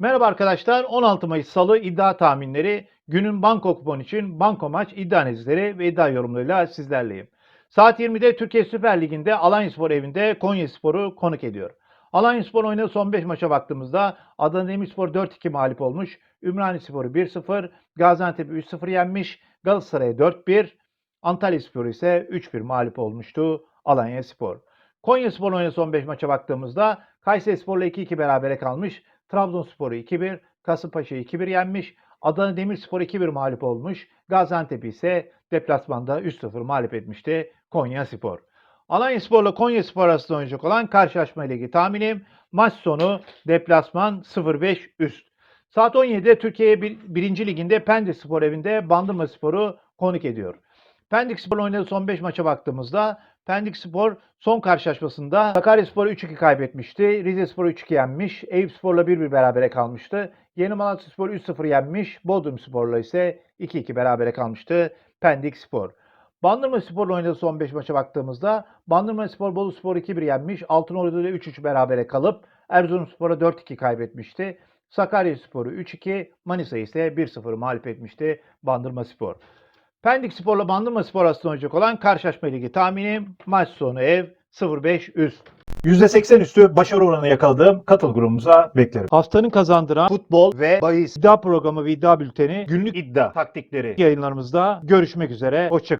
Merhaba arkadaşlar. 16 Mayıs Salı iddia tahminleri günün banko kupon için banko maç iddia analizleri ve iddia yorumlarıyla sizlerleyim. Saat 20'de Türkiye Süper Ligi'nde Alanyaspor evinde Konyaspor'u konuk ediyor. Alanyaspor oynadığı son 5 maça baktığımızda Adana Demirspor 4-2 mağlup olmuş, Ümraniyespor'u 1-0, Gaziantep'i 3-0 yenmiş, Galatasaray'a 4-1, Antalyaspor ise 3-1 mağlup olmuştu Alanyaspor. Konyaspor oynadığı son 5 maça baktığımızda Kayserispor'la 2-2 berabere kalmış, Trabzonspor'u 2-1, Kasımpaşa'yı 2-1 yenmiş, Adana Demirspor 2-1 mağlup olmuş, Gaziantep ise deplasmanda 3-0 mağlup etmişti Konyaspor. Alanyaspor'la Konyaspor arasında oynayacak olan karşılaşma ile tahminim maç sonu deplasman 0-5 üst. Saat 17'de Türkiye 1. Liginde Pendik Spor evinde Bandırma Spor'u konuk ediyor. Pendik Spor oynadığı son 5 maça baktığımızda Pendik Spor son karşılaşmasında Sakaryaspor'u 3-2 kaybetmişti. Rize Spor'u 3-2 yenmiş. Eyüp Spor'la 1-1 berabere kalmıştı. Yeni Malatya Spor 3-0 yenmiş. Bodrum Spor'la ise 2-2 berabere kalmıştı Pendik Spor. Bandırma Spor'la oynadığı son 5 maça baktığımızda Bandırma Spor Bolu Spor 2-1 yenmiş. Altınordu ile 3-3 berabere kalıp Erzurumspor'a 4-2 kaybetmişti. Sakarya Spor'u 3-2, Manisa ise 1-0 mağlup etmişti Bandırma Spor. Pendik Spor'la Bandırma Spor arasında oynayacak olan karşılaşma ligi tahminim maç sonu ev 0-5 üst. %80 üstü başarı oranı yakaladığım katıl grubumuza beklerim. Haftanın kazandıran futbol ve bahis iddia programı ve iddia bülteni günlük iddia taktikleri yayınlarımızda görüşmek üzere. Hoşçakalın.